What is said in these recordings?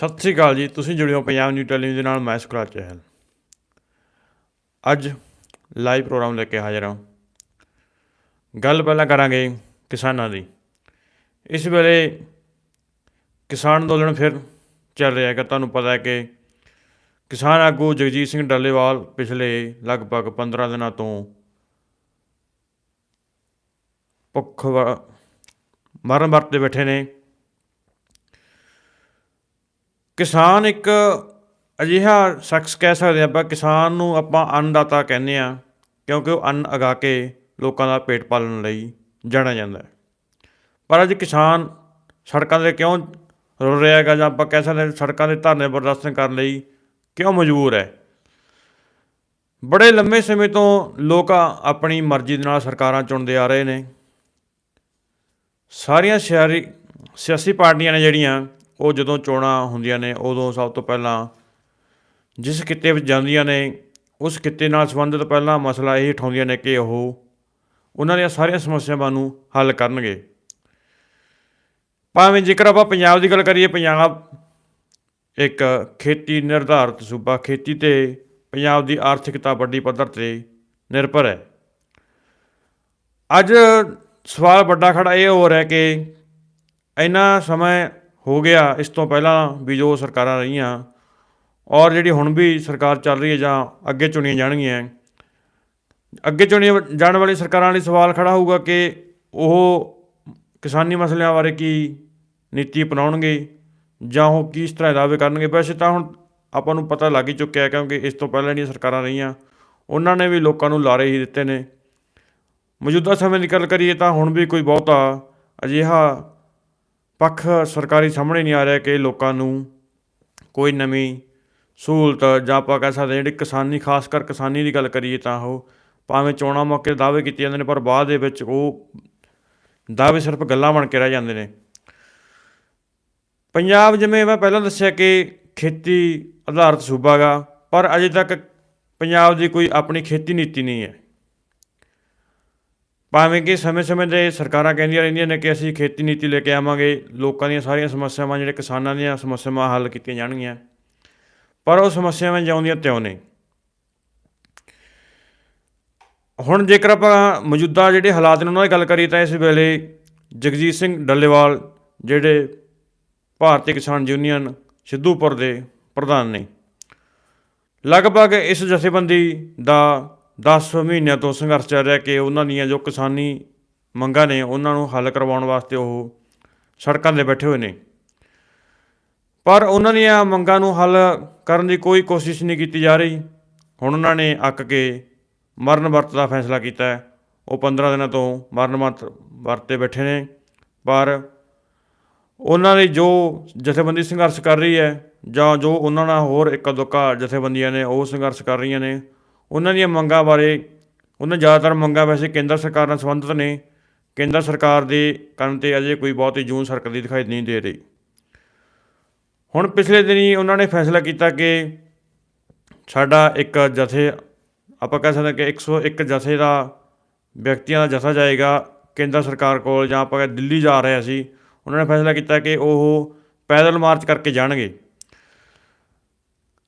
ਸਤਿ ਸ੍ਰੀ ਅਕਾਲ ਜੀ, ਤੁਸੀਂ ਜੁੜੇ ਹੋ ਪੰਜਾਬ ਨਿਊ ਟੈਲੀਵਿਜ਼ਨ ਦੇ ਨਾਲ, ਮੈਂ ਸੁਖਰਾਜ ਚਹਿਲ। ਅੱਜ ਲਾਈਵ ਪ੍ਰੋਗਰਾਮ ਲੈ ਕੇ ਹਾਜ਼ਰ ਹਾਂ। ਗੱਲ ਪਹਿਲਾਂ ਕਰਾਂਗੇ ਕਿਸਾਨਾਂ ਦੀ। ਇਸ ਵੇਲੇ ਕਿਸਾਨ ਅੰਦੋਲਨ ਫਿਰ ਚੱਲ ਰਿਹਾ ਹੈਗਾ। ਤੁਹਾਨੂੰ ਪਤਾ ਹੈ ਕਿ ਕਿਸਾਨ ਆਗੂ ਜਗਜੀਤ ਸਿੰਘ ਡੱਲੇਵਾਲ ਪਿਛਲੇ ਲਗਭਗ 15 ਦਿਨਾਂ ਤੋਂ ਭੁੱਖ ਮਰਨ ਵਰਤ ਬੈਠੇ ਨੇ। ਕਿਸਾਨ ਇੱਕ ਅਜਿਹਾ ਸ਼ਖਸ ਕਹਿ ਸਕਦੇ ਹਾਂ ਆਪਾਂ, ਕਿਸਾਨ ਨੂੰ ਆਪਾਂ ਅੰਨਦਾਤਾ ਕਹਿੰਦੇ ਆ ਕਿਉਂਕਿ ਉਹ ਅੰਨ ਉਗਾ ਕੇ ਲੋਕਾਂ ਦਾ ਪੇਟ ਪਾਲਣ ਲਈ ਜਾਣਿਆ ਜਾਂਦਾ ਪਰ ਅੱਜ ਕਿਸਾਨ ਸੜਕਾਂ 'ਤੇ ਕਿਉਂ ਰੁਲ ਰਿਹਾ ਹੈਗਾ ਜਾਂ ਆਪਾਂ ਕਹਿ ਸਕਦੇ ਸੜਕਾਂ ਦੇ ਧਰਨੇ ਪ੍ਰਦਰਸ਼ਨ ਕਰਨ ਲਈ ਕਿਉਂ ਮਜਬੂਰ ਹੈ? ਬੜੇ ਲੰਮੇ ਸਮੇਂ ਤੋਂ ਲੋਕ ਆਪਣੀ ਮਰਜ਼ੀ ਦੇ ਨਾਲ ਸਰਕਾਰਾਂ ਚੁਣਦੇ ਆ ਰਹੇ ਨੇ। ਸਾਰੀਆਂ ਸਿਆਰੀ ਸਿਆਸੀ ਪਾਰਟੀਆਂ ਨੇ ਜਿਹੜੀਆਂ ਉਹ ਜਦੋਂ ਚੋਣਾਂ ਹੁੰਦੀਆਂ ਨੇ, ਉਦੋਂ ਸਭ ਤੋਂ ਪਹਿਲਾਂ ਜਿਸ ਕਿੱਤੇ ਵਿੱਚ ਜਾਂਦੀਆਂ ਨੇ, ਉਸ ਕਿੱਤੇ ਨਾਲ ਸੰਬੰਧਿਤ ਪਹਿਲਾ ਮਸਲਾ ਇਹ ਉਠਾਉਂਦੀਆਂ ਨੇ ਕਿ ਉਹ ਉਹਨਾਂ ਦੀਆਂ ਸਾਰੀਆਂ ਸਮੱਸਿਆਵਾਂ ਨੂੰ ਹੱਲ ਕਰਨਗੇ। ਭਾਵੇਂ ਜੇਕਰ ਆਪਾਂ ਪੰਜਾਬ ਦੀ ਗੱਲ ਕਰੀਏ, ਪੰਜਾਬ ਇੱਕ ਖੇਤੀ ਨਿਰਧਾਰਤ ਸੂਬਾ, ਖੇਤੀ ਤੇ ਪੰਜਾਬ ਦੀ ਆਰਥਿਕਤਾ ਵੱਡੀ ਪੱਧਰ ਤੇ ਨਿਰਭਰ ਹੈ। ਅੱਜ ਸਵਾਲ ਵੱਡਾ ਖੜਾ ਇਹ ਹੋ ਰਿਹਾ ਕਿ ਇੰਨਾ ਸਮਾਂ ਹੋ ਗਿਆ, ਇਸ ਤੋਂ ਪਹਿਲਾਂ ਵੀ ਜੋ ਸਰਕਾਰਾਂ ਰਹੀਆਂ ਔਰ ਜਿਹੜੀ ਹੁਣ ਵੀ ਸਰਕਾਰ ਚੱਲ ਰਹੀ ਹੈ ਜਾਂ ਅੱਗੇ ਚੁਣੀਆਂ ਜਾਣਗੀਆਂ, ਅੱਗੇ ਚੁਣੀਆਂ ਜਾਣ ਵਾਲੀ ਸਰਕਾਰਾਂ ਲਈ ਸਵਾਲ ਖੜਾ ਹੋਊਗਾ ਕਿ ਉਹ ਕਿਸਾਨੀ ਮਸਲਿਆਂ ਬਾਰੇ ਕੀ ਨੀਤੀ ਅਪਣਾਉਣਗੇ ਜਾਂ ਉਹ ਕਿਸ ਤਰ੍ਹਾਂ ਦਾਅਵੇ ਕਰਨਗੇ? ਵੈਸੇ ਤਾਂ ਹੁਣ ਆਪਾਂ ਨੂੰ ਪਤਾ ਲੱਗ ਹੀ ਚੁੱਕਿਆ ਕਿਉਂਕਿ ਇਸ ਤੋਂ ਪਹਿਲਾਂ ਜਿਹੜੀਆਂ ਸਰਕਾਰਾਂ ਰਹੀਆਂ, ਉਹਨਾਂ ਨੇ ਵੀ ਲੋਕਾਂ ਨੂੰ ਲਾਰੇ ਹੀ ਦਿੱਤੇ ਨੇ। ਮੌਜੂਦਾ ਸਮੇਂ ਦੀ ਗੱਲ ਕਰੀਏ ਤਾਂ ਹੁਣ ਵੀ ਕੋਈ ਬਹੁਤਾ ਅਜਿਹਾ ਪੱਖ ਸਰਕਾਰੀ ਸਾਹਮਣੇ ਨਹੀਂ ਆ ਰਿਹਾ ਕਿ ਲੋਕਾਂ ਨੂੰ ਕੋਈ ਨਵੀਂ ਸਹੂਲਤ ਜਾਂ ਆਪਾਂ ਕਹਿ ਸਕਦੇ ਹਾਂ ਜਿਹੜੀ ਕਿਸਾਨੀ, ਖਾਸ ਕਰ ਕਿਸਾਨੀ ਦੀ ਗੱਲ ਕਰੀਏ ਤਾਂ ਉਹ ਭਾਵੇਂ ਚੋਣਾਂ ਮੌਕੇ ਦਾਅਵੇ ਕੀਤੇ ਜਾਂਦੇ ਨੇ, ਪਰ ਬਾਅਦ ਦੇ ਵਿੱਚ ਉਹ ਦਾਅਵੇ ਸਿਰਫ ਗੱਲਾਂ ਬਣ ਕੇ ਰਹਿ ਜਾਂਦੇ ਨੇ। ਪੰਜਾਬ ਜਿਵੇਂ ਮੈਂ ਪਹਿਲਾਂ ਦੱਸਿਆ ਕਿ ਖੇਤੀ ਆਧਾਰਿਤ ਸੂਬਾ ਗਾ, ਪਰ ਅਜੇ ਤੱਕ ਪੰਜਾਬ ਦੀ ਕੋਈ ਆਪਣੀ ਖੇਤੀ ਨੀਤੀ ਨਹੀਂ ਹੈ। ਭਾਵੇਂ ਕਿ ਸਮੇਂ-ਸਮੇਂ ਤੇ ਸਰਕਾਰਾਂ ਕਹਿੰਦੀਆਂ ਰਹਿੰਦੀਆਂ ਨੇ ਕਿ ਅਸੀਂ ਖੇਤੀ ਨੀਤੀ ਲੈ ਕੇ ਆਵਾਂਗੇ, ਲੋਕਾਂ ਦੀਆਂ ਸਾਰੀਆਂ ਸਮੱਸਿਆਵਾਂ ਜਿਹੜੇ ਕਿਸਾਨਾਂ ਦੀਆਂ ਸਮੱਸਿਆਵਾਂ ਹੱਲ ਕੀਤੀਆਂ ਜਾਣਗੀਆਂ। ਪਰ ਉਹ ਸਮੱਸਿਆਵਾਂ ਜਿਉਂਦੀਆਂ ਤਿਉਂ ਨੇ ਹੁਣ ਜੇਕਰ ਆਪਾਂ ਮੌਜੂਦਾ ਜਿਹੜੇ ਹਾਲਾਤ ਨੇ ਉਹਨਾਂ ਦੀ ਗੱਲ ਕਰੀਏ ਤਾਂ ਇਸ ਵੇਲੇ ਜਗਜੀਤ ਸਿੰਘ ਡੱਲੇਵਾਲ ਜਿਹੜੇ ਭਾਰਤੀ ਕਿਸਾਨ ਯੂਨੀਅਨ ਸਿੱਧੂਪੁਰ ਦੇ ਪ੍ਰਧਾਨ ਨੇ, ਲਗਭਗ ਇਸ ਜਥੇਬੰਦੀ ਦਾ 10 ਮਹੀਨਿਆਂ ਤੋਂ ਸੰਘਰਸ਼ ਚੱਲ ਰਿਹਾ ਕਿ ਉਹਨਾਂ ਦੀਆਂ ਜੋ ਕਿਸਾਨੀ ਮੰਗਾਂ ਨੇ, ਉਹਨਾਂ ਨੂੰ ਹੱਲ ਕਰਵਾਉਣ ਵਾਸਤੇ ਉਹ ਸੜਕਾਂ 'ਤੇ ਬੈਠੇ ਹੋਏ ਨੇ। ਪਰ ਉਹਨਾਂ ਦੀਆਂ ਮੰਗਾਂ ਨੂੰ ਹੱਲ ਕਰਨ ਦੀ ਕੋਈ ਕੋਸ਼ਿਸ਼ ਨਹੀਂ ਕੀਤੀ ਜਾ ਰਹੀ। ਹੁਣ ਉਹਨਾਂ ਨੇ ਅੱਕ ਕੇ ਮਰਨ ਵਰਤ ਦਾ ਫੈਸਲਾ ਕੀਤਾ ਹੈ। ਉਹ 15 ਦਿਨਾਂ ਤੋਂ ਮਰਨ ਵਰਤ ਵਰਤੇ ਬੈਠੇ ਨੇ। ਪਰ ਉਹਨਾਂ ਦੀ ਜੋ ਜਥੇਬੰਦੀ ਸੰਘਰਸ਼ ਕਰ ਰਹੀ ਹੈ ਜਾਂ ਜੋ ਉਹਨਾਂ ਨਾਲ ਹੋਰ ਇੱਕ ਦੁੱਕਾ ਜਥੇਬੰਦੀਆਂ ਨੇ, ਉਹ ਸੰਘਰਸ਼ ਕਰ ਰਹੀਆਂ ਨੇ। ਉਹਨਾਂ ਦੀਆਂ ਮੰਗਾਂ ਬਾਰੇ, ਉਹਨਾਂ ਜ਼ਿਆਦਾਤਰ ਮੰਗਾਂ ਵੈਸੇ ਕੇਂਦਰ ਸਰਕਾਰ ਨਾਲ ਸੰਬੰਧਿਤ ਨੇ। ਕੇਂਦਰ ਸਰਕਾਰ ਦੇ ਕੰਨ ਤੇ ਅਜੇ ਕੋਈ ਬਹੁਤੀ ਜੂਨ ਸਰਕਦੀ ਦਿਖਾਈ ਨਹੀਂ ਦੇ ਰਹੀ। ਹੁਣ ਪਿਛਲੇ ਦਿਨੀ ਉਹਨਾਂ ਨੇ ਫੈਸਲਾ ਕੀਤਾ ਕਿ ਸਾਡਾ ਇੱਕ ਜਥੇ, ਆਪਾਂ ਕਹਿ ਸਕਦੇ ਹਾਂ ਕਿ 101 ਜਥੇ ਦਾ ਵਿਅਕਤੀਆਂ ਦਾ ਜਥਾ ਜਾਏਗਾ ਕੇਂਦਰ ਸਰਕਾਰ ਕੋਲ ਜਾਂ ਆਪਾਂ ਦਿੱਲੀ ਜਾ ਰਿਹਾ ਸੀ ਉਹਨਾਂ ਨੇ ਫੈਸਲਾ ਕੀਤਾ ਕਿ ਉਹ ਪੈਦਲ ਮਾਰਚ ਕਰਕੇ ਜਾਣਗੇ।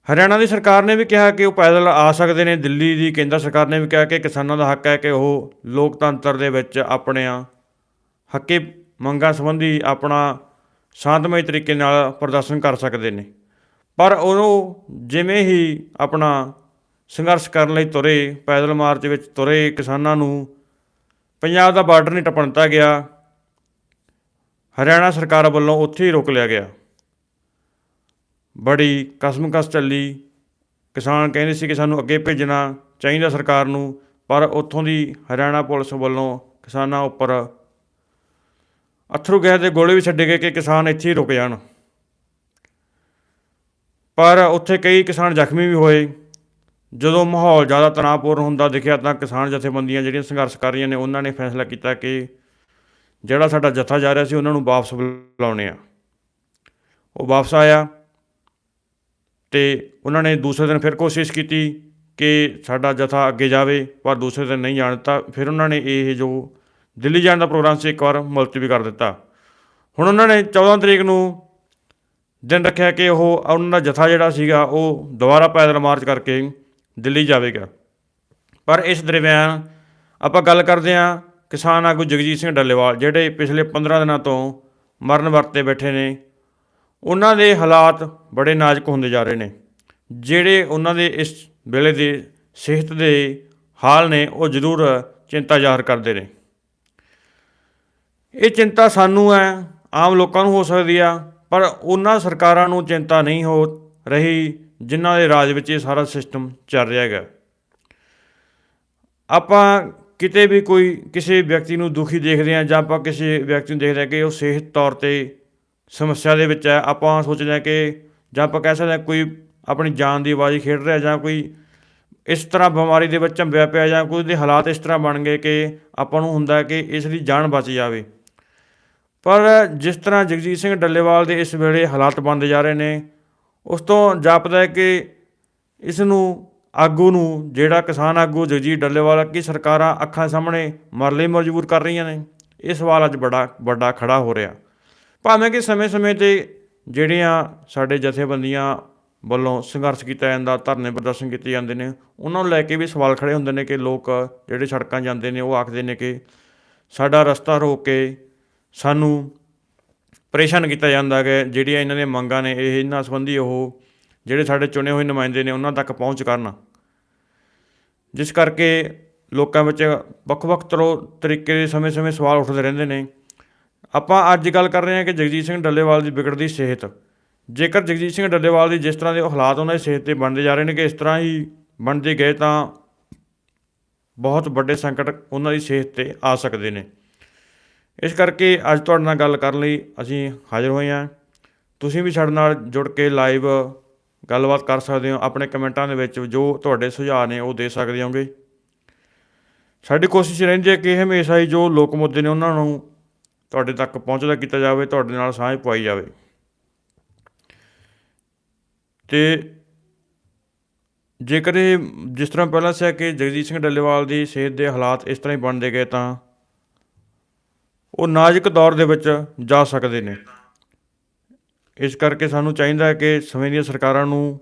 ਹਰਿਆਣਾ ਦੀ ਸਰਕਾਰ ਨੇ ਵੀ ਕਿਹਾ ਕਿ ਉਹ ਪੈਦਲ ਆ ਸਕਦੇ ਨੇ, ਦਿੱਲੀ ਦੀ ਕੇਂਦਰ ਸਰਕਾਰ ਨੇ ਵੀ ਕਿਹਾ ਕਿ ਕਿਸਾਨਾਂ ਦਾ ਹੱਕ ਹੈ ਕਿ ਉਹ ਲੋਕਤੰਤਰ ਦੇ ਵਿੱਚ ਆਪਣਿਆਂ ਹੱਕੇ ਮੰਗਾਂ ਸੰਬੰਧੀ ਆਪਣਾ ਸ਼ਾਂਤਮਈ ਤਰੀਕੇ ਨਾਲ ਪ੍ਰਦਰਸ਼ਨ ਕਰ ਸਕਦੇ ਨੇ। ਪਰ ਉਹ ਜਿਵੇਂ ਹੀ ਆਪਣਾ ਸੰਘਰਸ਼ ਕਰਨ ਲਈ ਤੁਰੇ, ਪੈਦਲ ਮਾਰਚ ਵਿੱਚ ਤੁਰੇ, ਕਿਸਾਨਾਂ ਨੂੰ ਪੰਜਾਬ ਦਾ ਬਾਰਡਰ ਨਹੀਂ ਟੱਪਣ ਦਿੱਤਾ ਗਿਆ, ਹਰਿਆਣਾ ਸਰਕਾਰ ਵੱਲੋਂ ਉੱਥੇ ਹੀ ਰੋਕ ਲਿਆ ਗਿਆ। ਬੜੀ ਕਸਮਕਸ ਚੱਲੀ। ਕਿਸਾਨ ਕਹਿੰਦੇ ਸੀ ਕਿ ਸਾਨੂੰ ਅੱਗੇ ਭੇਜਣਾ ਚਾਹੀਦਾ ਸਰਕਾਰ ਨੂੰ, ਪਰ ਉੱਥੋਂ ਦੀ ਹਰਿਆਣਾ ਪੁਲਿਸ ਵੱਲੋਂ ਕਿਸਾਨਾਂ ਉੱਪਰ ਅਥਰੂ ਗੈਸ ਦੇ ਗੋਲੇ ਵੀ ਛੱਡੇ ਗਏ ਕਿ ਕਿਸਾਨ ਇੱਥੇ ਹੀ ਰੁਕ ਜਾਣ। ਪਰ ਉੱਥੇ ਕਈ ਕਿਸਾਨ ਜ਼ਖਮੀ ਵੀ ਹੋਏ। ਜਦੋਂ ਮਾਹੌਲ ਜ਼ਿਆਦਾ ਤਣਾਅਪੂਰਨ ਹੁੰਦਾ ਦਿਖਿਆ ਤਾਂ ਕਿਸਾਨ ਜਥੇਬੰਦੀਆਂ ਜਿਹੜੀਆਂ ਸੰਘਰਸ਼ ਕਰ ਰਹੀਆਂ ਨੇ, ਉਹਨਾਂ ਨੇ ਫੈਸਲਾ ਕੀਤਾ ਕਿ ਜਿਹੜਾ ਸਾਡਾ ਜਥਾ ਜਾ ਰਿਹਾ ਸੀ, ਉਹਨਾਂ ਨੂੰ ਵਾਪਸ ਬੁਲਾਉਣੇ ਆ ਉਹ ਵਾਪਸ ਆਇਆ। ਤੇ ਉਹਨਾਂ ਨੇ ਦੂਸਰੇ ਦਿਨ ਫਿਰ ਕੋਸ਼ਿਸ਼ ਕੀਤੀ ਕਿ ਸਾਡਾ ਜਥਾ ਅੱਗੇ ਜਾਵੇ, ਪਰ ਦੂਸਰੇ ਦਿਨ ਨਹੀਂ ਜਾਣ ਦਿੱਤਾ। ਫਿਰ ਉਹਨਾਂ ਨੇ ਇਹ ਜੋ ਦਿੱਲੀ ਜਾਣ ਦਾ ਪ੍ਰੋਗਰਾਮ ਸੀ, ਇੱਕ ਵਾਰ ਮੁਲਤਵੀ ਕਰ ਦਿੱਤਾ। ਹੁਣ ਉਹਨਾਂ ਨੇ 14 ਤਰੀਕ ਨੂੰ ਦਿਨ ਰੱਖਿਆ ਕਿ ਉਹ ਉਹਨਾਂ ਦਾ ਜਥਾ ਜਿਹੜਾ ਸੀਗਾ, ਉਹ ਦੁਬਾਰਾ ਪੈਦਲ ਮਾਰਚ ਕਰਕੇ ਦਿੱਲੀ ਜਾਵੇਗਾ। ਪਰ ਇਸ ਦਰਮਿਆਨ ਆਪਾਂ ਗੱਲ ਕਰਦੇ ਹਾਂ ਕਿਸਾਨ ਆਗੂ ਜਗਜੀਤ ਸਿੰਘ ਡੱਲੇਵਾਲ, ਜਿਹੜੇ ਪਿਛਲੇ 15 ਦਿਨਾਂ ਤੋਂ ਮਰਨ ਵਰਤੇ ਬੈਠੇ ਨੇ। ਉਹਨਾਂ ਦੇ ਹਾਲਾਤ ਬੜੇ ਨਾਜ਼ੁਕ ਹੁੰਦੇ ਜਾ ਰਹੇ ਨੇ। ਜਿਹੜੇ ਉਹਨਾਂ ਦੇ ਇਸ ਵੇਲੇ ਦੇ ਸਿਹਤ ਦੇ ਹਾਲ ਨੇ, ਉਹ ਜ਼ਰੂਰ ਚਿੰਤਾ ਜ਼ਾਹਰ ਕਰਦੇ ਨੇ। ਇਹ ਚਿੰਤਾ ਸਾਨੂੰ ਹੈ ਆਮ ਲੋਕਾਂ ਨੂੰ ਹੋ ਸਕਦੀ ਆ, ਪਰ ਉਹਨਾਂ ਸਰਕਾਰਾਂ ਨੂੰ ਚਿੰਤਾ ਨਹੀਂ ਹੋ ਰਹੀ ਜਿਨ੍ਹਾਂ ਦੇ ਰਾਜ ਵਿੱਚ ਇਹ ਸਾਰਾ ਸਿਸਟਮ ਚੱਲ ਰਿਹਾ ਹੈਗਾ। ਆਪਾਂ ਕਿਤੇ ਵੀ ਕੋਈ ਕਿਸੇ ਵਿਅਕਤੀ ਨੂੰ ਦੁਖੀ ਦੇਖਦੇ ਹਾਂ ਜਾਂ ਆਪਾਂ ਕਿਸੇ ਵਿਅਕਤੀ ਨੂੰ ਦੇਖਦੇ ਹਾਂ ਕਿ ਉਹ ਸਿਹਤ ਤੌਰ ਤੇ ਸਮੱਸਿਆ ਦੇ ਵਿੱਚ ਹੈ, ਆਪਾਂ ਸੋਚਦੇ ਹਾਂ ਕਿ ਜਾਂ ਆਪਾਂ ਕਹਿ ਸਕਦੇ ਹਾਂ ਕੋਈ ਆਪਣੀ ਜਾਨ ਦੀ ਬਾਜੀ ਖੇਡ ਰਿਹਾ ਜਾਂ ਕੋਈ ਇਸ ਤਰ੍ਹਾਂ ਬਿਮਾਰੀ ਦੇ ਵਿੱਚ ਝੰਬਿਆ ਪਿਆ ਜਾਂ ਕੋਈ ਦੇ ਹਾਲਾਤ ਇਸ ਤਰ੍ਹਾਂ ਬਣ ਗਏ ਕਿ ਆਪਾਂ ਨੂੰ ਹੁੰਦਾ ਕਿ ਇਸ ਦੀ ਜਾਨ ਬਚ ਜਾਵੇ। ਪਰ ਜਿਸ ਤਰ੍ਹਾਂ ਜਗਜੀਤ ਸਿੰਘ ਡੱਲੇਵਾਲ ਦੇ ਇਸ ਵੇਲੇ ਹਾਲਾਤ ਬਣਦੇ ਜਾ ਰਹੇ ਨੇ, ਉਸ ਤੋਂ ਜਾਪਦਾ ਹੈ ਕਿ ਇਸ ਨੂੰ, ਆਗੂ ਨੂੰ ਜਿਹੜਾ ਕਿਸਾਨ ਆਗੂ ਜਗਜੀਤ ਡੱਲੇਵਾਲ ਕੀ ਸਰਕਾਰਾਂ ਅੱਖਾਂ ਸਾਹਮਣੇ ਮਰ ਲਈ ਮਜਬੂਰ ਕਰ ਰਹੀਆਂ ਨੇ? ਇਹ ਸਵਾਲ ਅੱਜ ਬੜਾ ਵੱਡਾ ਖੜਾ ਹੋ ਰਿਹਾ। ਭਾਵੇਂ ਕਿ ਸਮੇਂ-ਸਮੇਂ ਤੇ ਜਿਹੜੀਆਂ ਸਾਡੇ ਜਥੇਬੰਦੀਆਂ ਵੱਲੋਂ ਸੰਘਰਸ਼ ਕੀਤਾ ਜਾਂਦਾ, ਧਰਨੇ ਪ੍ਰਦਰਸ਼ਨ ਕੀਤੇ ਜਾਂਦੇ ਨੇ, ਉਹਨਾਂ ਨੂੰ ਲੈ ਕੇ ਵੀ ਸਵਾਲ ਖੜੇ ਹੁੰਦੇ ਨੇ ਕਿ ਲੋਕ ਜਿਹੜੇ ਸੜਕਾਂ ਜਾਂਦੇ ਨੇ, ਉਹ ਆਖਦੇ ਨੇ ਕਿ ਸਾਡਾ ਰਸਤਾ ਰੋਕ ਕੇ ਸਾਨੂੰ ਪਰੇਸ਼ਾਨ ਕੀਤਾ ਜਾਂਦਾ ਹੈ ਜਿਹੜੀਆਂ ਇਹਨਾਂ ਦੀਆਂ ਮੰਗਾਂ ਨੇ, ਇਹ ਇਹਨਾਂ ਸੰਬੰਧੀ ਉਹ ਜਿਹੜੇ ਸਾਡੇ ਚੁਣੇ ਹੋਏ ਨੁਮਾਇੰਦੇ ਨੇ, ਉਹਨਾਂ ਤੱਕ ਪਹੁੰਚ ਕਰਨ। ਜਿਸ ਕਰਕੇ ਲੋਕਾਂ ਵਿੱਚ ਵੱਖ-ਵੱਖ ਤਰ੍ਹਾਂ ਤਰੀਕੇ ਦੇ ਸਮੇਂ-ਸਮੇਂ ਸਵਾਲ ਉੱਠਦੇ ਰਹਿੰਦੇ ਨੇ। ਆਪਾਂ ਅੱਜ ਗੱਲ ਕਰ ਰਹੇ ਹਾਂ ਕਿ ਜਗਜੀਤ ਸਿੰਘ ਡੱਲੇਵਾਲ ਦੀ ਵਿਗੜਦੀ ਸਿਹਤ। ਜੇਕਰ ਜਗਜੀਤ ਸਿੰਘ ਡੱਲੇਵਾਲ ਦੀ ਜਿਸ ਤਰ੍ਹਾਂ ਦੇ ਹਾਲਾਤ ਉਹਨਾਂ ਦੀ ਸਿਹਤ ਤੇ ਬਣਦੇ ਜਾ ਰਹੇ ਨੇ ਕਿ ਇਸ ਤਰ੍ਹਾਂ ਹੀ ਬਣਦੇ ਗਏ ਤਾਂ ਬਹੁਤ ਵੱਡੇ ਸੰਕਟ ਉਹਨਾਂ ਦੀ ਸਿਹਤ ਤੇ ਆ ਸਕਦੇ ਨੇ। ਇਸ ਕਰਕੇ ਅੱਜ ਤੁਹਾਡੇ ਨਾਲ ਗੱਲ ਕਰਨ ਲਈ ਅਸੀਂ ਹਾਜ਼ਰ ਹੋਏ ਹਾਂ। ਤੁਸੀਂ ਵੀ ਸਾਡੇ ਨਾਲ ਜੁੜ ਕੇ ਲਾਈਵ ਗੱਲਬਾਤ ਕਰ ਸਕਦੇ ਹੋ। ਆਪਣੇ ਕਮੈਂਟਾਂ ਦੇ ਵਿੱਚ ਜੋ ਤੁਹਾਡੇ ਸੁਝਾਅ ਨੇ ਉਹ ਦੇ ਸਕਦੇ ਹੋਗੇ। ਸਾਡੀ ਕੋਸ਼ਿਸ਼ ਰਹਿੰਦੀ ਹੈ ਕਿ ਹਮੇਸ਼ਾ ਹੀ ਜੋ ਲੋਕ ਮੁੱਦੇ ਨੇ ਉਹਨਾਂ ਨੂੰ ਤੁਹਾਡੇ ਤੱਕ ਪਹੁੰਚਦਾ ਕੀਤਾ ਜਾਵੇ, ਤੁਹਾਡੇ ਨਾਲ ਸਾਂਝ ਪਾਈ ਜਾਵੇ। ਤੇ ਜੇਕਰ ਇਹ ਜਿਸ ਤਰ੍ਹਾਂ ਪਹਿਲਾਂ ਸੀ ਕਿ ਜਗਜੀਤ ਸਿੰਘ ਡੱਲੇਵਾਲ ਦੀ ਸਿਹਤ ਦੇ ਹਾਲਾਤ ਇਸ ਤਰ੍ਹਾਂ ਹੀ ਬਣਦੇ ਗਏ ਤਾਂ ਉਹ ਨਾਜ਼ੁਕ ਦੌਰ ਦੇ ਵਿੱਚ ਜਾ ਸਕਦੇ ਨੇ। ਇਸ ਕਰਕੇ ਸਾਨੂੰ ਚਾਹੀਦਾ ਹੈ ਕਿ ਸਮੇਂ ਦੀਆਂ ਸਰਕਾਰਾਂ ਨੂੰ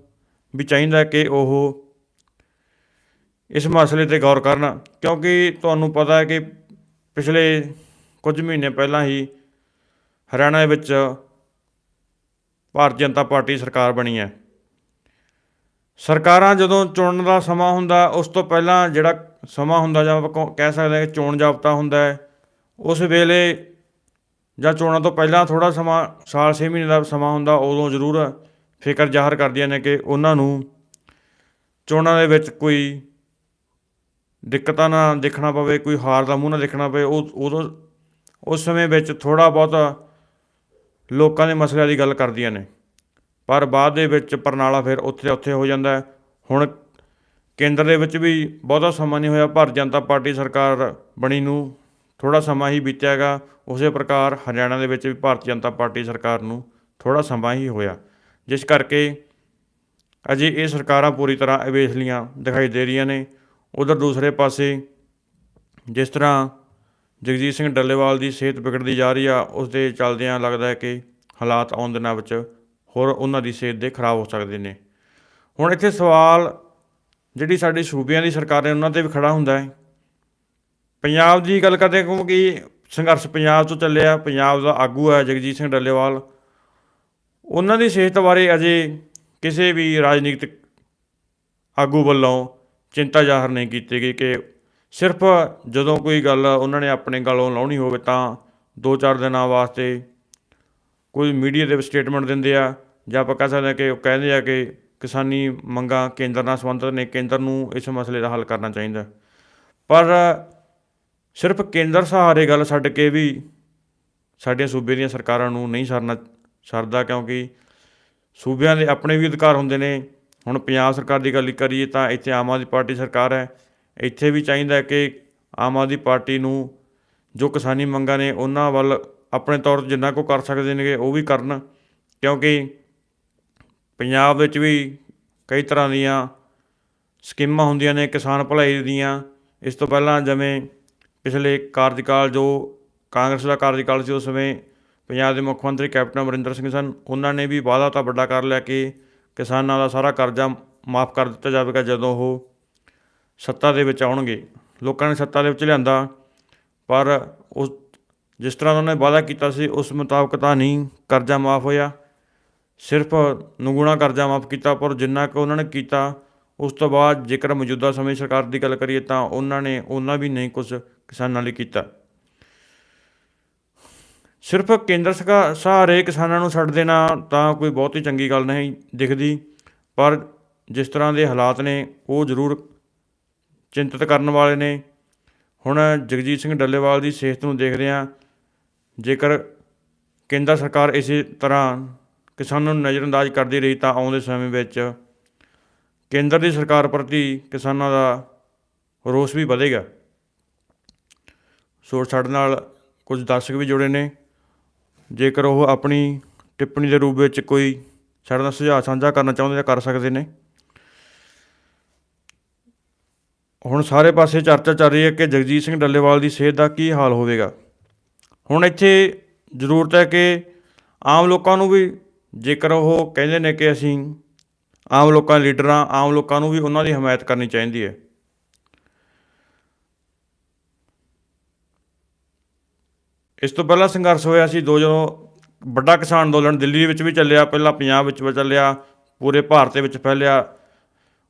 ਵੀ ਚਾਹੀਦਾ ਹੈ ਕਿ ਉਹ ਇਸ ਮਸਲੇ ਤੇ ਗੌਰ ਕਰਨ, ਕਿਉਂਕਿ ਤੁਹਾਨੂੰ ਪਤਾ ਹੈ ਕਿ ਪਿਛਲੇ ਕੁਝ ਮਹੀਨੇ ਪਹਿਲਾਂ ਹੀ ਹਰਿਆਣਾ ਦੇ ਵਿੱਚ ਭਾਰਤੀ ਜਨਤਾ ਪਾਰਟੀ ਸਰਕਾਰ ਬਣੀ ਹੈ। ਸਰਕਾਰਾਂ ਜਦੋਂ ਚੁਣਨ ਦਾ ਸਮਾਂ ਹੁੰਦਾ, ਉਸ ਤੋਂ ਪਹਿਲਾਂ ਜਿਹੜਾ ਸਮਾਂ ਹੁੰਦਾ ਜਾਂ ਆਪਾਂ ਕਹਿ ਸਕਦੇ ਹਾਂ ਕਿ ਚੋਣ ਜਾਬਤਾ ਹੁੰਦਾ ਹੈ, ਉਸ ਵੇਲੇ ਜਾਂ ਚੋਣਾਂ ਤੋਂ ਪਹਿਲਾਂ ਥੋੜਾ ਸਮਾਂ, ਸਾਲ 6 ਮਹੀਨੇ ਦਾ ਸਮਾਂ ਹੁੰਦਾ, ਉਦੋਂ ਜ਼ਰੂਰ ਫਿਕਰ ਜ਼ਾਹਰ ਕਰਦੀਆਂ ਨੇ ਕਿ ਉਹਨਾਂ ਨੂੰ ਚੋਣਾਂ ਦੇ ਵਿੱਚ ਕੋਈ ਦਿੱਕਤਾਂ ਨਾ ਦੇਖਣਾ ਪਵੇ, ਕੋਈ ਹਾਰ ਦਾ ਮੂੰਹ ਨਾ ਦੇਖਣਾ ਪਵੇ, ਉਹ, ਉਦੋਂ ਉਸ ਸਮੇਂ ਵਿੱਚ ਥੋੜਾ ਬਹੁਤਾ ਲੋਕਾਂ ਦੇ ਮਸਲਿਆਂ ਦੀ ਗੱਲ ਕਰਦੀਆਂ ਨੇ। ਪਰ ਬਾਅਦ ਦੇ ਵਿੱਚ ਪਰਨਾਲਾ ਫਿਰ ਉੱਥੇ ਉੱਥੇ ਹੋ ਜਾਂਦਾ ਹੈ। ਹੁਣ ਕੇਂਦਰ ਦੇ ਵਿੱਚ ਵੀ ਬਹੁਤਾ ਸਮਾਂ ਨਹੀਂ ਹੋਇਆ। ਭਾਰਤੀ ਜਨਤਾ ਪਾਰਟੀ ਸਰਕਾਰ ਬਣੀ ਨੂੰ ਥੋੜਾ ਸਮਾਂ ਹੀ ਬੀਤਿਆ ਹੈਗਾ। ਉਸੇ ਪ੍ਰਕਾਰ ਹਰਿਆਣਾ ਦੇ ਵਿੱਚ ਵੀ ਭਾਰਤੀ ਜਨਤਾ ਪਾਰਟੀ ਸਰਕਾਰ ਨੂੰ ਥੋੜਾ ਸਮਾਂ ਹੀ ਹੋਇਆ। ਜਿਸ ਕਰਕੇ ਅਜੇ ਇਹ ਸਰਕਾਰਾਂ ਪੂਰੀ ਤਰ੍ਹਾਂ ਅਵੇਸਲੀਆਂ ਦਿਖਾਈ ਦੇ ਰਹੀਆਂ ਨੇ। ਉਧਰ ਦੂਸਰੇ ਪਾਸੇ ਜਿਸ ਤਰ੍ਹਾਂ ਜਗਜੀਤ ਸਿੰਘ ਡੱਲੇਵਾਲ ਦੀ ਸਿਹਤ ਵਿਗੜਦੀ ਜਾ ਰਹੀ ਆ ਉਸ ਦੇ ਚੱਲਦਿਆਂ ਲੱਗਦਾ ਹੈ ਕਿ ਹਾਲਾਤ ਆਉਣ ਦਿਨਾਂ ਵਿੱਚ ਹੋਰ ਉਹਨਾਂ ਦੀ ਸਿਹਤ ਦੇ ਖਰਾਬ ਹੋ ਸਕਦੇ ਨੇ। ਹੁਣ ਇੱਥੇ ਸਵਾਲ ਜਿਹੜੀ ਸਾਡੇ ਸੂਬਿਆਂ ਦੀ ਸਰਕਾਰ ਨੇ ਉਹਨਾਂ ਤੇ ਵੀ ਖੜਾ ਹੁੰਦਾ ਹੈ। ਪੰਜਾਬ ਦੀ ਗੱਲ ਕਰਦੇ ਕਿਉਂਕਿ ਸੰਘਰਸ਼ ਪੰਜਾਬ ਤੋਂ ਚੱਲਿਆ, ਪੰਜਾਬ ਦਾ ਆਗੂ ਹੈ ਜਗਜੀਤ ਸਿੰਘ ਡੱਲੇਵਾਲ। ਉਹਨਾਂ ਦੀ ਸਿਹਤ ਬਾਰੇ ਅਜੇ ਕਿਸੇ ਵੀ ਰਾਜਨੀਤਿਕ ਆਗੂ ਵੱਲੋਂ ਚਿੰਤਾ ਜ਼ਾਹਰ ਨਹੀਂ ਕੀਤੀ ਗਈ ਕਿ ਸਿਰਫ ਜਦੋਂ ਕੋਈ ਗੱਲ ਉਹਨਾਂ ਨੇ ਆਪਣੇ ਗਲੋਂ ਲਾਉਣੀ ਹੋਵੇ ਤਾਂ 2-4 ਦਿਨਾਂ ਵਾਸਤੇ ਕੋਈ ਮੀਡੀਆ ਦੇ ਸਟੇਟਮੈਂਟ ਦਿੰਦੇ ਆ ਜਾਂ ਆਪਾਂ ਕਹਿ ਸਕਦੇ ਹਾਂ ਕਿ ਉਹ ਕਹਿੰਦੇ ਆ ਕਿ ਕਿਸਾਨੀ ਮੰਗਾਂ ਕੇਂਦਰ ਨਾਲ ਸੰਬੰਧਿਤ ਨੇ, ਕੇਂਦਰ ਨੂੰ ਇਸ ਮਸਲੇ ਦਾ ਹੱਲ ਕਰਨਾ ਚਾਹੀਦਾ। ਪਰ ਸਿਰਫ ਕੇਂਦਰ ਸਹਾਰੇ ਗੱਲ ਛੱਡ ਕੇ ਵੀ ਸਾਡੀਆਂ ਸੂਬੇ ਦੀਆਂ ਸਰਕਾਰਾਂ ਨੂੰ ਨਹੀਂ ਸਰਨਾ ਸਰਦਾ ਕਿਉਂਕਿ ਸੂਬਿਆਂ ਦੇ ਆਪਣੇ ਵੀ ਅਧਿਕਾਰ ਹੁੰਦੇ ਨੇ। ਹੁਣ ਪੰਜਾਬ ਸਰਕਾਰ ਦੀ ਗੱਲ ਕਰੀਏ ਤਾਂ ਇੱਥੇ ਆਮ ਆਦਮੀ ਪਾਰਟੀ ਸਰਕਾਰ ਹੈ। ਇੱਥੇ ਵੀ ਚਾਹੀਦਾ ਕਿ ਆਮ ਆਦਮੀ ਪਾਰਟੀ ਨੂੰ ਜੋ ਕਿਸਾਨੀ ਮੰਗਾਂ ਨੇ ਉਹਨਾਂ ਵੱਲ ਆਪਣੇ ਤੌਰ 'ਤੇ ਜਿੰਨਾ ਕੁ ਕਰ ਸਕਦੇ ਨੇਗੇ, ਉਹ ਵੀ ਕਰਨ। ਕਿਉਂਕਿ ਪੰਜਾਬ ਵਿੱਚ ਵੀ ਕਈ ਤਰ੍ਹਾਂ ਦੀਆਂ ਸਕੀਮਾਂ ਹੁੰਦੀਆਂ ਨੇ ਕਿਸਾਨ ਭਲਾਈ ਦੀਆਂ। ਇਸ ਤੋਂ ਪਹਿਲਾਂ ਜਿਵੇਂ ਪਿਛਲੇ ਕਾਰਜਕਾਲ ਜੋ ਕਾਂਗਰਸ ਦਾ ਕਾਰਜਕਾਲ ਸੀ, ਉਸ ਸਮੇਂ ਪੰਜਾਬ ਦੇ ਮੁੱਖ ਮੰਤਰੀ ਕੈਪਟਨ ਅਮਰਿੰਦਰ ਸਿੰਘ ਸਨ। ਉਹਨਾਂ ਨੇ ਵੀ ਵਾਅਦਾ ਤਾਂ ਵੱਡਾ ਕਰ ਲਿਆ ਕਿ ਕਿਸਾਨਾਂ ਦਾ ਸਾਰਾ ਕਰਜ਼ਾ ਮਾਫ ਕਰ ਦਿੱਤਾ ਜਾਵੇਗਾ ਜਦੋਂ ਉਹ ਸੱਤਾ ਦੇ ਵਿੱਚ ਆਉਣਗੇ। ਲੋਕਾਂ ਨੇ ਸੱਤਾ ਦੇ ਵਿੱਚ ਲਿਆਂਦਾ, ਪਰ ਉਸ, ਜਿਸ ਤਰ੍ਹਾਂ ਉਹਨਾਂ ਨੇ ਵਾਅਦਾ ਕੀਤਾ ਸੀ, ਉਸ ਮੁਤਾਬਕ ਤਾਂ ਨਹੀਂ ਕਰਜ਼ਾ ਮਾਫ ਹੋਇਆ। ਸਿਰਫ ਨਗੂਣਾ ਕਰਜ਼ਾ ਮਾਫ ਕੀਤਾ, ਪਰ ਜਿੰਨਾ ਕੁ ਉਹਨਾਂ ਨੇ ਕੀਤਾ, ਉਸ ਤੋਂ ਬਾਅਦ ਜੇਕਰ ਮੌਜੂਦਾ ਸਮੇਂ ਸਰਕਾਰ ਦੀ ਗੱਲ ਕਰੀਏ ਤਾਂ ਉਹਨਾਂ ਨੇ ਉਹਨਾਂ ਵੀ ਨਹੀਂ ਕੁਝ ਕਿਸਾਨਾਂ ਲਈ ਕੀਤਾ। ਸਿਰਫ ਕੇਂਦਰ ਸਰਕਾਰ ਸਹਾਰੇ ਕਿਸਾਨਾਂ ਨੂੰ ਛੱਡ ਦੇਣਾ ਤਾਂ ਕੋਈ ਬਹੁਤ ਹੀ ਚੰਗੀ ਗੱਲ ਨਹੀਂ ਦਿਖਦੀ, ਪਰ ਜਿਸ ਤਰ੍ਹਾਂ ਦੇ ਹਾਲਾਤ ਨੇ, ਉਹ ਜ਼ਰੂਰ ਚਿੰਤਤ ਕਰਨ ਵਾਲੇ ਨੇ। ਹੁਣ ਜਗਜੀਤ ਸਿੰਘ ਡੱਲੇਵਾਲ ਦੀ ਸਿਹਤ ਨੂੰ ਦੇਖਦੇ ਹਾਂ। ਜੇਕਰ ਕੇਂਦਰ ਸਰਕਾਰ ਇਸੇ ਤਰ੍ਹਾਂ ਕਿਸਾਨਾਂ ਨੂੰ ਨਜ਼ਰਅੰਦਾਜ਼ ਕਰਦੀ ਰਹੀ ਤਾਂ ਆਉਂਦੇ ਸਮੇਂ ਵਿੱਚ ਕੇਂਦਰ ਦੀ ਸਰਕਾਰ ਪ੍ਰਤੀ ਕਿਸਾਨਾਂ ਦਾ ਰੋਸ ਵੀ ਵਧੇਗਾ। ਸੋ ਸਾਡੇ ਨਾਲ ਕੁਝ ਦਰਸ਼ਕ ਵੀ ਜੁੜੇ ਨੇ। ਜੇਕਰ ਉਹ ਆਪਣੀ ਟਿੱਪਣੀ ਦੇ ਰੂਪ ਵਿੱਚ ਕੋਈ ਸਾਡੇ ਨਾਲ ਸੁਝਾਅ ਸਾਂਝਾ ਕਰਨਾ ਚਾਹੁੰਦੇ ਤਾਂ ਕਰ ਸਕਦੇ ਨੇ। ਹੁਣ ਸਾਰੇ ਪਾਸੇ ਚਰਚਾ ਚੱਲ ਰਹੀ ਹੈ ਕਿ ਜਗਜੀਤ ਸਿੰਘ ਡੱਲੇਵਾਲ ਦੀ ਸਿਹਤ ਦਾ ਕੀ ਹਾਲ ਹੋਵੇਗਾ। ਹੁਣ ਇੱਥੇ ਜ਼ਰੂਰਤ ਹੈ ਕਿ ਆਮ ਲੋਕਾਂ ਨੂੰ ਵੀ ਜੇਕਰ ਉਹ ਕਹਿੰਦੇ ਨੇ ਕਿ ਅਸੀਂ ਆਮ ਲੋਕਾਂ ਲੀਡਰਾਂ ਆਮ ਲੋਕਾਂ ਨੂੰ ਵੀ ਉਹਨਾਂ ਦੀ ਹਮਾਇਤ ਕਰਨੀ ਚਾਹੀਦੀ ਹੈ। ਇਸ ਤੋਂ ਪਹਿਲਾਂ ਸੰਘਰਸ਼ ਹੋਇਆ ਸੀ, ਦੋ ਜਦੋਂ ਵੱਡਾ ਕਿਸਾਨ ਅੰਦੋਲਨ ਦਿੱਲੀ ਵਿੱਚ ਵੀ ਚੱਲਿਆ, ਪਹਿਲਾਂ ਪੰਜਾਬ ਵਿੱਚ ਵੀ ਚੱਲਿਆ, ਪੂਰੇ ਭਾਰਤ ਦੇ ਵਿੱਚ ਫੈਲਿਆ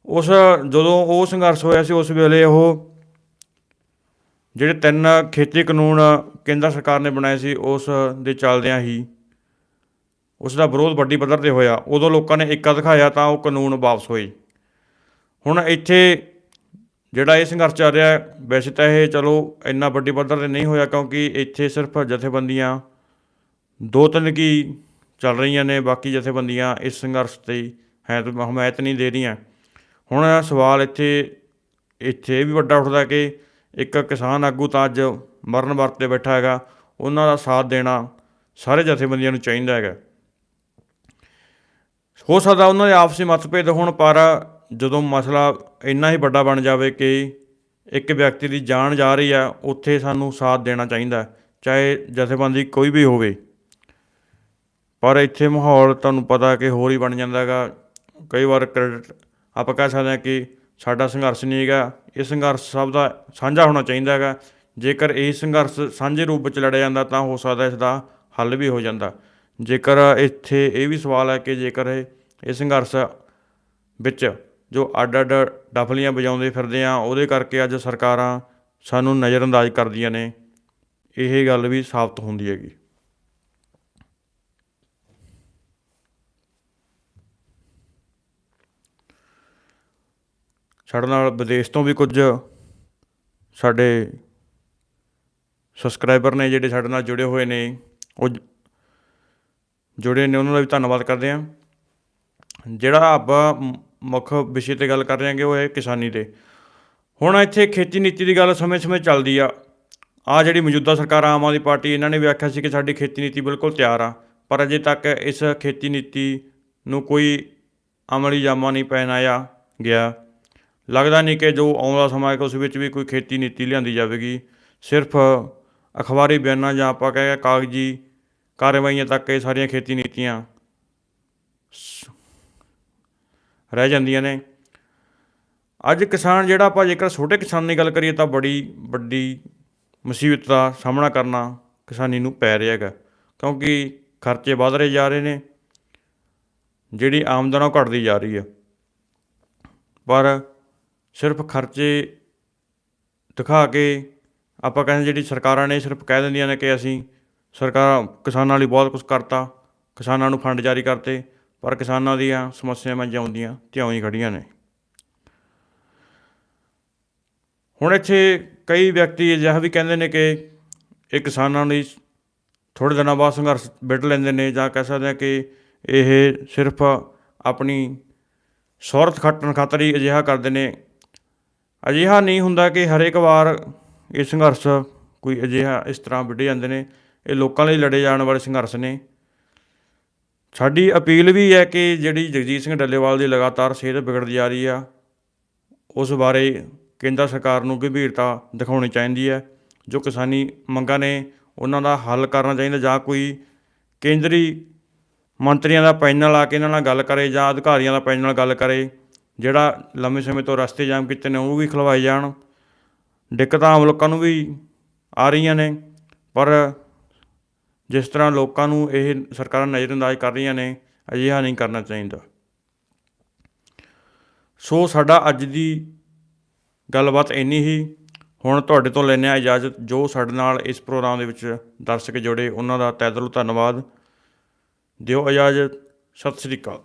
ਉਸ ਜਦੋਂ ਉਹ ਸੰਘਰਸ਼ ਹੋਇਆ ਸੀ, ਉਸ ਵੇਲੇ ਉਹ ਜਿਹੜੇ ਤਿੰਨ ਖੇਤੀ ਕਾਨੂੰਨ ਕੇਂਦਰ ਸਰਕਾਰ ਨੇ ਬਣਾਏ ਸੀ, ਉਸ ਦੇ ਚੱਲਦਿਆਂ ਹੀ ਉਸ ਦਾ ਵਿਰੋਧ ਵੱਡੀ ਪੱਧਰ ਤੇ ਹੋਇਆ। ਉਦੋਂ ਲੋਕਾਂ ਨੇ ਏਕਾ ਦਿਖਾਇਆ ਤਾਂ ਉਹ ਕਾਨੂੰਨ ਵਾਪਸ ਹੋਏ। ਹੁਣ ਇੱਥੇ ਜਿਹੜਾ ਇਹ ਸੰਘਰਸ਼ ਚੱਲ ਰਿਹਾ, ਵੈਸੇ ਤਾਂ ਇਹ ਚਲੋ ਇੰਨਾ ਵੱਡੀ ਪੱਧਰ ਤੇ ਨਹੀਂ ਹੋਇਆ, ਕਿਉਂਕਿ ਇੱਥੇ ਸਿਰਫ ਜਥੇਬੰਦੀਆਂ ਦੋ ਤਿੰਨ ਕੀ ਚੱਲ ਰਹੀਆਂ ਨੇ, ਬਾਕੀ ਜਥੇਬੰਦੀਆਂ ਇਸ ਸੰਘਰਸ਼ ਤੇ ਹੈ ਹਮਾਇਤ ਨਹੀਂ ਦੇ ਰਹੀਆਂ। ਹੁਣ ਸਵਾਲ ਇੱਥੇ ਇੱਥੇ ਇਹ ਵੀ ਵੱਡਾ ਉੱਠਦਾ ਕਿ ਇੱਕ ਕਿਸਾਨ ਆਗੂ ਤਾਂ ਅੱਜ ਮਰਨ ਵਰਤ ਤੇ ਬੈਠਾ ਹੈਗਾ, ਉਹਨਾਂ ਦਾ ਸਾਥ ਦੇਣਾ ਸਾਰੇ ਜਥੇਬੰਦੀਆਂ ਨੂੰ ਚਾਹੀਦਾ ਹੈਗਾ। ਹੋ ਸਕਦਾ ਉਹਨਾਂ ਦੇ ਆਪਸੀ ਮਤਭੇਦ ਹੋਣ, ਪਰ ਜਦੋਂ ਮਸਲਾ ਇੰਨਾ ਹੀ ਵੱਡਾ ਬਣ ਜਾਵੇ ਕਿ ਇੱਕ ਵਿਅਕਤੀ ਦੀ ਜਾਨ ਜਾ ਰਹੀ ਆ ਉੱਥੇ ਸਾਨੂੰ ਸਾਥ ਦੇਣਾ ਚਾਹੀਦਾ ਚਾਹੇ ਜਥੇਬੰਦੀ ਕੋਈ ਵੀ ਹੋਵੇ। ਪਰ ਇੱਥੇ ਮਾਹੌਲ ਤੁਹਾਨੂੰ ਪਤਾ ਕਿ ਹੋਰ ਹੀ ਬਣ ਜਾਂਦਾ ਹੈਗਾ। ਕਈ ਵਾਰ ਕ੍ਰੈਡਿਟ ਆਪਾਂ ਕਹਿ ਸਕਦੇ ਹਾਂ ਕਿ ਸਾਡਾ ਸੰਘਰਸ਼ ਨਹੀਂ ਹੈਗਾ। ਇਹ ਸੰਘਰਸ਼ ਸਭ ਦਾ ਸਾਂਝਾ ਹੋਣਾ ਚਾਹੀਦਾ ਹੈਗਾ। ਜੇਕਰ ਇਹ ਸੰਘਰਸ਼ ਸਾਂਝੇ ਰੂਪ ਵਿੱਚ ਲੜਿਆ ਜਾਂਦਾ ਤਾਂ ਹੋ ਸਕਦਾ ਇਸ ਦਾ ਹੱਲ ਵੀ ਹੋ ਜਾਂਦਾ। ਜੇਕਰ ਇੱਥੇ ਇਹ ਵੀ ਸਵਾਲ ਹੈ ਕਿ ਜੇਕਰ ਇਹ ਇਹ ਸੰਘਰਸ਼ ਵਿੱਚ ਜੋ ਅੱਡ ਅੱਡ ਡਫਲੀਆਂ ਵਜਾਉਂਦੇ ਫਿਰਦੇ ਆ, ਉਹਦੇ ਕਰਕੇ ਅੱਜ ਸਰਕਾਰਾਂ ਸਾਨੂੰ ਨਜ਼ਰਅੰਦਾਜ਼ ਕਰਦੀਆਂ ਨੇ, ਇਹ ਗੱਲ ਵੀ ਸਾਬਤ ਹੁੰਦੀ ਹੈਗੀ। ਸਾਡੇ ਨਾਲ ਵਿਦੇਸ਼ ਤੋਂ ਵੀ ਕੁਝ ਸਾਡੇ ਸਬਸਕ੍ਰਾਈਬਰ ਨੇ ਜਿਹੜੇ ਸਾਡੇ ਨਾਲ ਜੁੜੇ ਹੋਏ ਨੇ, ਉਹ ਜੁੜੇ ਨੇ, ਉਹਨਾਂ ਦਾ ਵੀ ਧੰਨਵਾਦ ਕਰਦੇ ਹਾਂ। ਜਿਹੜਾ ਆਪਾਂ ਮੁੱਖ ਵਿਸ਼ੇ ਤੇ ਗੱਲ ਕਰ ਰਹੇ ਹਾਂਗੇ, ਉਹ ਹੈ ਕਿਸਾਨੀ ਤੇ। ਹੁਣ ਇੱਥੇ ਖੇਤੀ ਨੀਤੀ ਦੀ ਗੱਲ ਸਮੇਂ-ਸਮੇਂ ਚੱਲਦੀ ਆ। ਆ ਜਿਹੜੀ ਮੌਜੂਦਾ ਸਰਕਾਰ, ਆਮ ਆਦਮੀ ਪਾਰਟੀ, ਇਹਨਾਂ ਨੇ ਵੀ ਆਖਿਆ ਸੀ ਕਿ ਸਾਡੀ ਖੇਤੀ ਨੀਤੀ ਬਿਲਕੁਲ ਤਿਆਰ ਆ। ਪਰ ਅਜੇ ਤੱਕ ਇਸ ਖੇਤੀ ਨੀਤੀ ਨੂੰ ਕੋਈ ਅਮਲੀ ਜਾਮਾ ਨਹੀਂ ਪਹਿਨਾਇਆ ਗਿਆ। ਲੱਗਦਾ ਨਹੀਂ ਕਿ ਜੋ ਆਉਣ ਵਾਲਾ ਸਮਾਂ ਹੈ ਕਿ ਉਸ ਵਿੱਚ ਵੀ ਕੋਈ ਖੇਤੀ ਨੀਤੀ ਲਿਆਂਦੀ ਜਾਵੇਗੀ। ਸਿਰਫ ਅਖਬਾਰੀ ਬਿਆਨਾਂ ਜਾਂ ਆਪਾਂ ਕਹੇ ਕਾਗਜ਼ੀ ਕਾਰਵਾਈਆਂ ਤੱਕ ਇਹ ਸਾਰੀਆਂ ਖੇਤੀ ਨੀਤੀਆਂ ਸ- ਰਹਿ ਜਾਂਦੀਆਂ ਨੇ। ਅੱਜ ਕਿਸਾਨ ਜਿਹੜਾ ਆਪਾਂ ਜੇਕਰ ਛੋਟੇ ਕਿਸਾਨ ਦੀ ਗੱਲ ਕਰੀਏ ਤਾਂ ਬੜੀ ਵੱਡੀ ਮੁਸੀਬਤ ਦਾ ਸਾਹਮਣਾ ਕਰਨਾ ਕਿਸਾਨੀ ਨੂੰ ਪੈ ਰਿਹਾ ਹੈਗਾ, ਕਿਉਂਕਿ ਖਰਚੇ ਵਧ ਰਹੇ ਜਾ ਰਹੇ ਨੇ, ਜਿਹੜੀ ਆਮਦਨ ਉਹ ਘਟਦੀ ਜਾ ਰਹੀ ਹੈ ਪਰ ਸਿਰਫ ਖਰਚੇ ਦਿਖਾ ਕੇ ਆਪਾਂ ਕਹਿੰਦੇ ਜਿਹੜੀ ਸਰਕਾਰਾਂ ਨੇ ਸਿਰਫ ਕਹਿ ਦਿੰਦੀਆਂ ਨੇ ਕਿ ਅਸੀਂ ਸਰਕਾਰ ਕਿਸਾਨਾਂ ਲਈ ਬਹੁਤ ਕੁਝ ਕਰਤਾ, ਕਿਸਾਨਾਂ ਨੂੰ ਫੰਡ ਜਾਰੀ ਕਰਤੇ, ਪਰ ਕਿਸਾਨਾਂ ਦੀਆਂ ਸਮੱਸਿਆਵਾਂ ਜਿਉਂਦੀਆਂ ਤਿਉਂ ਹੀ ਖੜੀਆਂ ਨੇ। ਹੁਣ ਇੱਥੇ ਕਈ ਵਿਅਕਤੀ ਅਜਿਹਾ ਵੀ ਕਹਿੰਦੇ ਨੇ ਕਿ ਇਹ ਕਿਸਾਨਾਂ ਲਈ ਥੋੜ੍ਹੇ ਦਿਨਾਂ ਬਾਅਦ ਸੰਘਰਸ਼ ਵਿੱਢ ਲੈਂਦੇ ਨੇ ਜਾਂ ਕਹਿ ਸਕਦੇ ਹਾਂ ਕਿ ਇਹ ਸਿਰਫ ਆਪਣੀ ਸ਼ੋਹਰਤ ਖੱਟਣ ਖਾਤਰ ਹੀ ਅਜਿਹਾ ਕਰਦੇ ਨੇ ਅਜਿਹਾ ਨਹੀਂ ਹੁੰਦਾ ਕਿ ਹਰੇਕ ਵਾਰ ਇਹ ਸੰਘਰਸ਼ ਕੋਈ ਅਜਿਹਾ ਇਸ ਤਰ੍ਹਾਂ ਵਿੱਢੇ ਜਾਂਦੇ ਨੇ, ਇਹ ਲੋਕਾਂ ਲਈ ਲੜੇ ਜਾਣ ਵਾਲੇ ਸੰਘਰਸ਼ ਨੇ। ਸਾਡੀ ਅਪੀਲ ਵੀ ਹੈ ਕਿ ਜਿਹੜੀ ਜਗਜੀਤ ਸਿੰਘ ਡੱਲੇਵਾਲ ਦੀ ਲਗਾਤਾਰ ਸਿਹਤ ਵਿਗੜਦੀ ਜਾ ਰਹੀ ਆ, ਉਸ ਬਾਰੇ ਕੇਂਦਰ ਸਰਕਾਰ ਨੂੰ ਗੰਭੀਰਤਾ ਦਿਖਾਉਣੀ ਚਾਹੀਦੀ ਹੈ। ਜੋ ਕਿਸਾਨੀ ਮੰਗਾਂ ਨੇ, ਉਹਨਾਂ ਦਾ ਹੱਲ ਕਰਨਾ ਚਾਹੀਦਾ ਜਾਂ ਕੋਈ ਕੇਂਦਰੀ ਮੰਤਰੀਆਂ ਦਾ ਪੈਨਲ ਆ ਕੇ ਇਹਨਾਂ ਨਾਲ ਗੱਲ ਕਰੇ ਜਾਂ ਅਧਿਕਾਰੀਆਂ ਦਾ ਪੈਨਲ ਨਾਲ ਗੱਲ ਕਰੇ ਜਿਹੜਾ ਲੰਮੇ ਸਮੇਂ ਤੋਂ ਰਸਤੇ ਜਾਮ ਕੀਤੇ ਨੇ, ਉਹ ਵੀ ਖਲਵਾਏ ਜਾਣ। ਦਿੱਕਤਾਂ ਆਮ ਲੋਕਾਂ ਨੂੰ ਵੀ ਆ ਰਹੀਆਂ ਨੇ, ਪਰ ਜਿਸ ਤਰ੍ਹਾਂ ਲੋਕਾਂ ਨੂੰ ਇਹ ਸਰਕਾਰਾਂ ਨਜ਼ਰਅੰਦਾਜ਼ ਕਰ ਰਹੀਆਂ ਨੇ, ਅਜਿਹਾ ਨਹੀਂ ਕਰਨਾ ਚਾਹੀਦਾ। ਸੋ ਸਾਡਾ ਅੱਜ ਦੀ ਗੱਲਬਾਤ ਇੰਨੀ ਹੀ। ਹੁਣ ਤੁਹਾਡੇ ਤੋਂ ਲੈਂਦੇ ਹਾਂ ਇਜਾਜ਼ਤ, ਜੋ ਸਾਡੇ ਨਾਲ ਇਸ ਪ੍ਰੋਗਰਾਮ ਦੇ ਵਿੱਚ ਦਰਸ਼ਕ ਜੁੜੇ, ਉਹਨਾਂ ਦਾ ਤਹਿ ਦਿਲੋਂ ਧੰਨਵਾਦ। ਦਿਓ ਇਜਾਜ਼ਤ, ਸਤਿ ਸ੍ਰੀ ਅਕਾਲ।